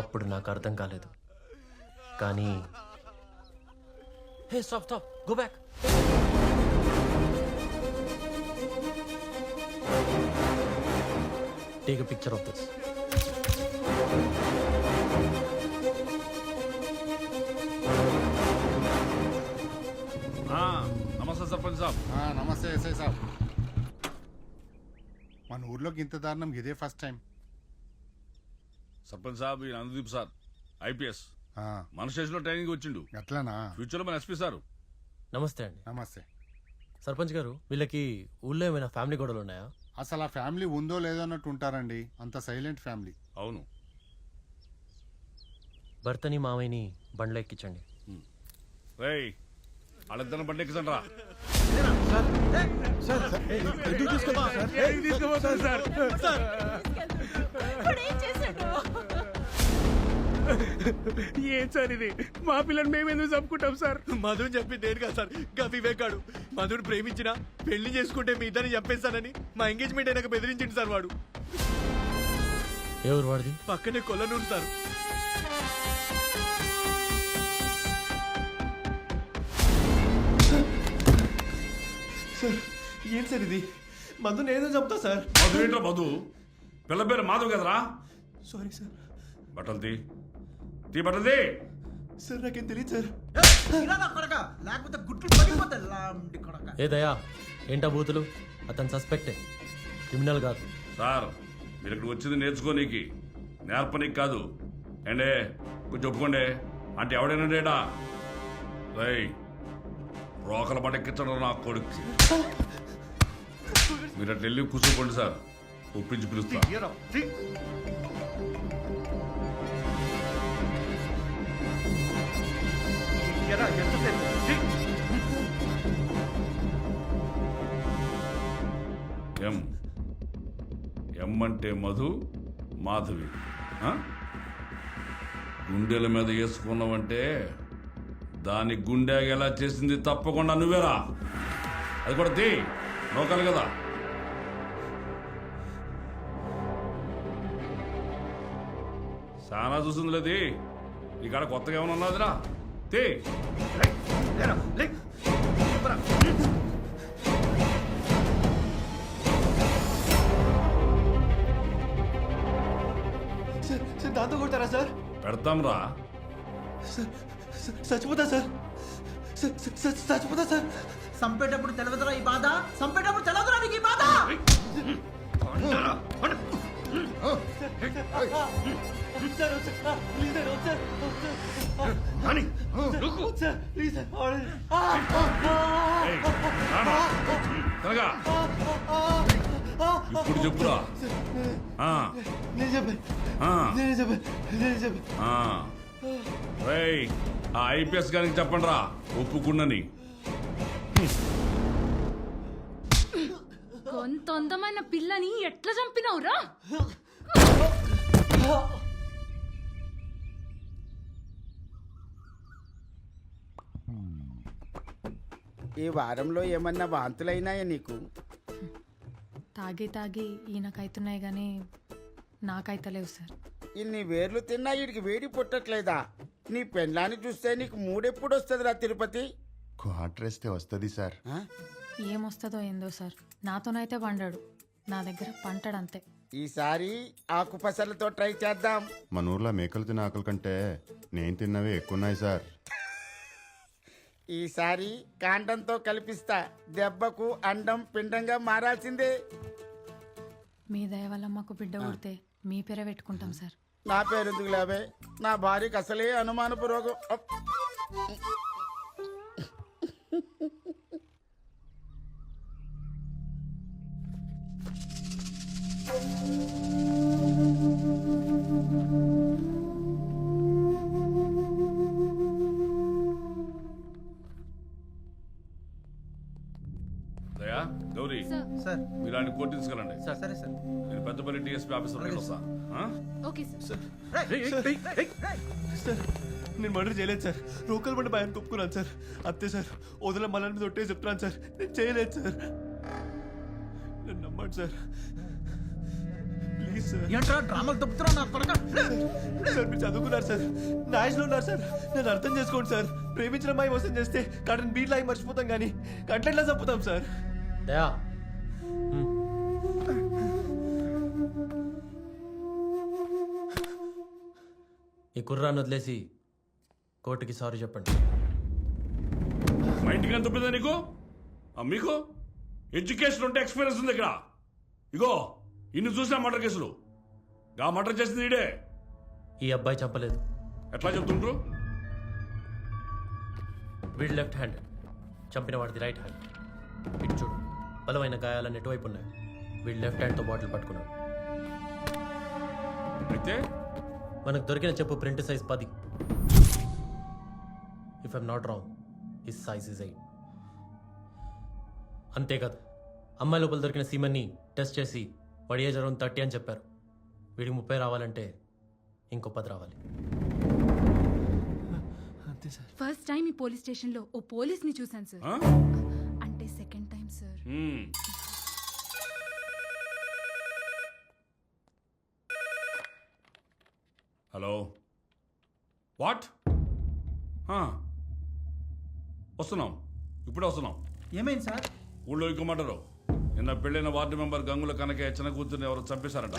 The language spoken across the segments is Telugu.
అప్పుడు నాకు అర్థం కాలేదు. కానీ hey stop stop go back take picture of this నమస్తే సర్పంచ్ సాబ్. నమస్తే ఎస్ఐ సాబ్. మన ఊర్లోకి ఇంత దారుణం ఇదే ఫస్ట్ టైం సర్పంచ్ సాబ్ ఈ నందదీప్ సార్ ఐపీఎస్ మన స్టేషన్లో ట్రైనింగ్ వచ్చిండు అట్లానా ఫ్యూచర్లో మన ఎస్పీ సార్ నమస్తే అండి నమస్తే సర్పంచ్ గారు వీళ్ళకి ఊళ్ళో ఏమైనా ఫ్యామిలీ గొడవలు ఉన్నాయా అసలు ఆ ఫ్యామిలీ ఉందో లేదో అన్నట్టు ఉంటారండి అంత సైలెంట్ ఫ్యామిలీ అవును భర్తని మామయ్యని బండ్లో ఎక్కించండి రేయ్ వాళ్ళిద్దరిని బండి ఎక్కించండి రా ఇప్పుడేం ఏం సార్ ఇది? మా పిల్లని మేము ఎందుకు చంపుకుంటాం సార్? మధుని చెప్పి నేను కాదు సార్. గా వివేకాడు. మధుని ప్రేమించిన పెళ్ళి చేసుకుంటే మీ ఇద్దరిని చంపేస్తానని మా ఎంగేజ్మెంట్ అయినాక బెదిరించింది సార్ వాడు. ఎవరు వాడిది? పక్కనే కొల్లనూరు సార్. సార్ ఏం సార్ ఇది? మధుని ఏదో చెప్తా సార్. మధు ఏంట్రా మధు? పిల్ల పేరు మాధవ్ కదరా? Sorry sir. బట్టలు తీ తీ బట్టలు తీ సార్. నాకేం తెలియదు సార్ కొడక. లేకపోతే గుట్లు పడిపోతాయి. లాంటి కొడక. ఏ దయా ఏంటా బూతులు? అతను సస్పెక్టే క్రిమినల్ కాదు. సార్ మీరు ఇక్కడ వచ్చింది నేర్చుకోనీకి. నేర్పనీకి కాదు. ఏండే కొంచెం ఒప్పుకోండి. అంటే ఎవడైనా డేటా రై రోకల పట్ట ఎక్కించడం నా కొడుకు. మీరు అట్లా వెళ్ళి కూర్చోపోండి సార్. ఒప్పించి పిలుస్తా. ఎం? ఎం అంటే మధు మాధవి. గుండెల మీద వేసుకున్నావంటే దాని గుండె ఎలా చేసింది తప్పకుండా నువ్వేరా. అది కూడా తీ నోకాలి కదా. చాలా చూసింది లేదు ఈ కొత్తగా ఏమైనా ఉన్నదిరా. తీ సార్ సార్ దాంతో కొడతారా సార్ పెడతాం రా సార్ సార్, చచ్చిపోతా సార్ సార్, సార్, సార్, చచ్చిపోతా సార్ సంపేటప్పుడు తెలవదురా ఈ బాధ సంపేటప్పుడు తెలవదురా నీకు ఈ బాధ సార్ ప్లీజ్ సార్ సార్. ఇప్పుడు చెప్పురా ఆ, నేను చెప్పాను ఆ, నేను చెప్పాను నేను చెప్పాను ఆ. రేయ్ ఆ ఐపీఎస్ గారికి చెప్పండి రా ఒప్పుకున్నని. కొంత అందమైన పిల్లని ఎట్లా చంపినవురా? ఈ వారంలో ఏమన్నా వాంతులైనాయా నీకు? తాగి తాగి ఈయనకైతున్నాయి కానీ నాకైతలేవు సార్. ఇన్ని వేర్లు తిన్నా వీడికి వేడి పుట్టట్లేదా? నీ పెళ్ళాన్ని చూస్తే నీకు మూడెప్పుడు వస్తుందిరా తిరుపతి? క్వార్టర్ వేస్తే వస్తుంది సార్? ఏమొస్తుందో ఏందో సార్. నాతోనైతే వండాడు. నా దగ్గర పంటడు అంతే ఈసారి ఆకుపసలతో ట్రై చేద్దాం. మన ఊర్లో మేకలు తిన్న ఆకలి కంటే నేను తిన్నవే ఎక్కువ ఉన్నాయి సార్. ఈసారి కాండంతో కల్పిస్తా దెబ్బకు అండం పిండంగా మారాల్సిందే. మీ దయ వల్ల మాకు బిడ్డ పుడితే మీ పేరే పెట్టుకుంటాం సార్. నా పేరు ఎందుకు లేవే నా భార్యకి అసలే అనుమానపు రోగం. అప్. గౌరీ సార్. మీరు ఆయన కోర్టు తీసుకెళ్ళండి. సరే సార్ నేను పెద్దపల్లి డిఎస్పీ ఆఫీసర్ వస్తా ఆ? Okay sir. సార్. నేను మర్డర్ చేయలేదు సార్. రోకల్ బండి భయాన్ని ఒప్పుకున్నాను సార్. అంతే సార్. వదిలే మళ్ళీ మీద ఒట్టే చెప్తున్నాను సార్. నేను చేయలేదు సార్. నన్ను నమ్మండి సార్. Please sir. ఏంట్రా డ్రామాలు తప్పుతున్నా నా కొడక సార్ మీరు చదువుకున్నారు సార్. నాయస్లో ఉన్నారు సార్. నన్ను అర్థం చేసుకోండి సార్. ప్రేమించిన అమ్మాయి మోసం చేస్తే కటన్ బీట్ లాగి మర్చిపోతాం కానీ కట్లెట్లా చంపుతాం సార్? దయా. ఈ కుర్రాన్ని వదిలేసి కోర్టుకి సారీ చెప్పండి మా ఇంటికి ఎంత తప్పిందా నీకు ఆ, మీకు ఎడ్యుకేషన్ ఉంటే ఎక్స్పీరియన్స్ ఉంది ఇక్కడ. ఇగో ఇన్ని చూసా మర్డర్ కేసులు గా మర్డర్ చేసింది ఈడే. ఈ అబ్బాయి చంపలేదు. ఎట్లా చెప్తుండ్రు? వీడి లెఫ్ట్ హ్యాండ్ చంపిన వాడిది రైట్ హ్యాండ్ ఇటు చూడు. బలమైన గాయాలన్నీ ఎటువైపు ఉన్నాయి వీడు లెఫ్ట్ హ్యాండ్తో బాటిల్ పట్టుకున్నాడు అయితే? మనకు దొరికిన చెప్పు ప్రింట్ సైజ్ పది. If I'm not wrong his size is eight అంతేకాదు అమ్మాయి లోపల దొరికిన సీమన్ని టెస్ట్ చేసి వాడి ఏజ్ అరౌండ్ థర్టీ అని చెప్పారు. వీడికి ముప్పై రావాలంటే ఇంకో పది రావాలి. అంతే సార్. ఫస్ట్ టైం ఈ పోలీస్ స్టేషన్లో ఓ పోలీస్ని చూసాను సార్ హలో. వాట్. వస్తున్నాం. ఇప్పుడే వస్తున్నాం. ఏమైంది సార్? ఊళ్ళో ఇంకోమంటారు నిన్న పెళ్ళైన వార్డు మెంబర్ గంగుల కనకే చిన్న కూతుర్ని ఎవరు చంపేశారంట.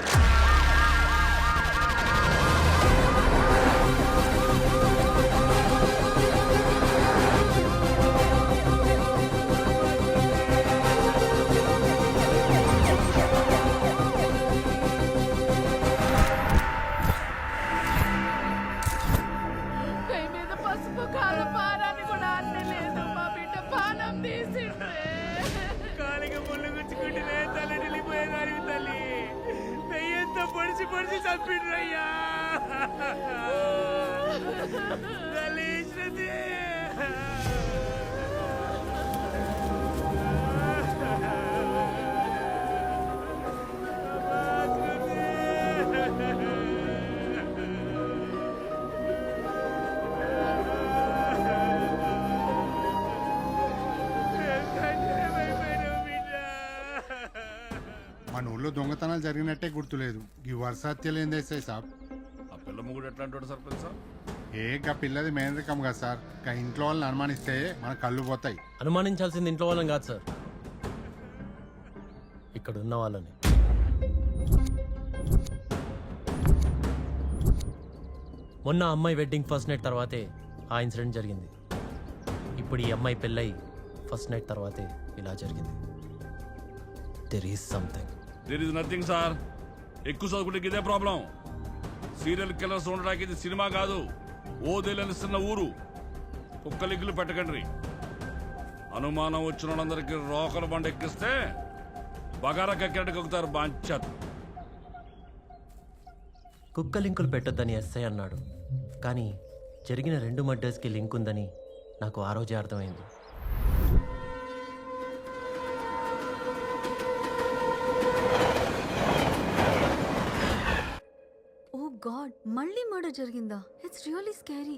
పొడిచి పొడిచి చంపిండ్రయ్యా ఊళ్ళో దొంగతనాలు జరిగినట్టే గుర్తులేదు. ఈ వర్షాత్యలు ఏం చేస్తాయి సాబ్. ఆ పిల్ల ముగ్గుడు ఎట్లా అంటాడు సర్పంచ్ సార్ ఏ గా పిల్లది మేనరికం కదా సార్. గా ఇంట్లో వాళ్ళని అనుమానిస్తే మన కళ్ళు పోతాయి. అనుమానించాల్సింది ఇంట్లో వాళ్ళని కాదు సార్. ఇక్కడ ఉన్న వాళ్ళని. మొన్న అమ్మాయి వెడ్డింగ్ ఫస్ట్ నైట్ తర్వాతే ఆ ఇన్సిడెంట్ జరిగింది. ఇప్పుడు ఈ అమ్మాయి పెళ్ళై ఫస్ట్ నైట్ తర్వాతే ఇలా జరిగింది. There is something there is nothing sir ఎక్కువ చదువుకుంటే ఇదే ప్రాబ్లం సీరియల్ కిల్లర్స్ ఉండడానికి ఇది సినిమా కాదు. ఓదేలనిస్తున్న ఊరు. కుక్కలిగ్గులు పెట్టకండి. అనుమానం వచ్చిన వాళ్ళందరికీ రోకల బండ ఎక్కిస్తే బగారా కక్కినట్టు కక్కుతారు బాంచత్. కుక్క లింకులు పెట్టొద్దని ఎస్ఐ అన్నాడు. కానీ జరిగిన రెండు మర్డర్స్కి లింక్ ఉందని నాకు ఆ రోజే అర్థమైంది ఓ గాడ్ మళ్ళీ మర్డర్ జరిగిందా? ఇట్స్ రియల్లీ స్కేరీ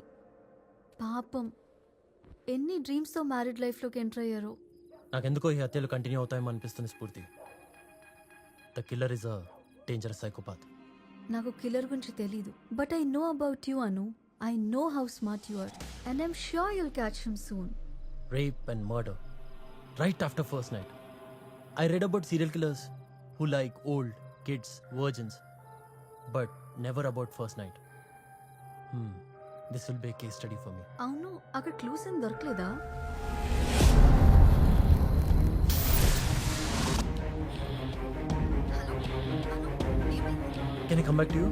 పాపం. ఎన్ని డ్రీమ్స్తో మ్యారీడ్ లైఫ్లోకి ఎంటర్ అయ్యారో. నాకెందుకో ఈ హత్యలు కంటిన్యూ అవుతాయేమో అనిపిస్తుంది స్ఫూర్తి. The killer is a dangerous psychopath నాకు కిల్లర్ గురించి తెలీదు. But I know about you Anu I know how smart you are and I'm sure you'll catch him soon rape and murder. Right after first night. I read about serial killers who like old, kids, virgins, but never about first night this will be case study for me అవును అక్కడ క్లూస్ ఏం దొరకలేదా? Can you come back to you